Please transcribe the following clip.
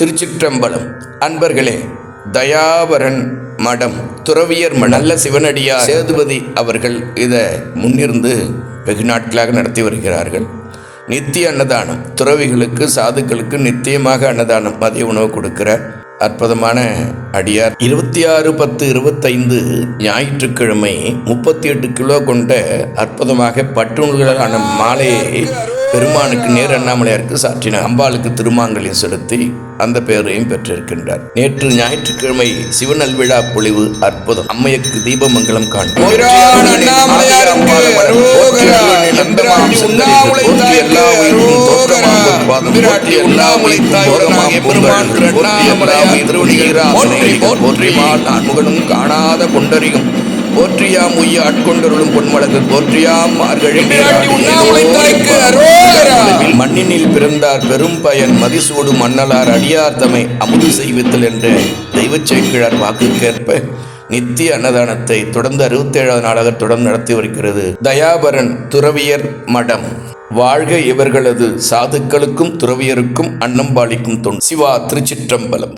திருச்சிற்றம்பலம். அன்பர்களே தயாவரன் மடம் துறவியர் நல்ல சிவனடியார் சேதுபதி அவர்கள் இதை முன்னிருந்து வெகு நாட்களாக நடத்தி வருகிறார்கள். நித்திய அன்னதானம் துறவிகளுக்கு சாதுக்களுக்கு நித்தியமாக அன்னதானம் மதிய உணவு கொடுக்கிறார் அற்புதமான அடியார். இருபத்தி ஆறு பத்து இருபத்தைந்து ஞாயிற்றுக்கிழமை முப்பத்தி எட்டு கிலோ கொண்ட அற்புதமாக பட்டுநூல்களான மாலையை பெருமானுக்கு நேர் அண்ணாமலையாருக்கு சாற்றினார் அம்பாளுக்கு திருமாங்கலையும் செலுத்தி அந்த பெயரையும் பெற்றிருக்கின்றார் நேற்று ஞாயிற்றுக்கிழமை சிவநல்விழா பொழிவு அற்புதம் அம்மையக்கு தீபமங்கலம் நான்முகனும் காணாத கொண்டறியும் போற்றியாம் உய்ய ஆட்கொண்டருளும் பொன்மலகு போற்றியாம் மார்கழி மண்ணினில் பிறந்தார் பெரும் பயன் மதிசூடு மன்னலார் அடியார் தமை அமுது செய்வித்தல் என்ற தெய்வச் சேக்கிழார் வாக்குக்கேற்ப நித்திய அன்னதானத்தை தொடர்ந்து அறுபத்தேழாவது நாளாக தொடர்ந்து நடத்தி வருகிறது. தயாபரன் துறவியர் மடம். வாழ்க இவர்களது சாதுக்களுக்கும் துறவியருக்கும் அன்னம்பாளிக்கும் தொண்டு. சிவா திருச்சிற்றம்பலம்.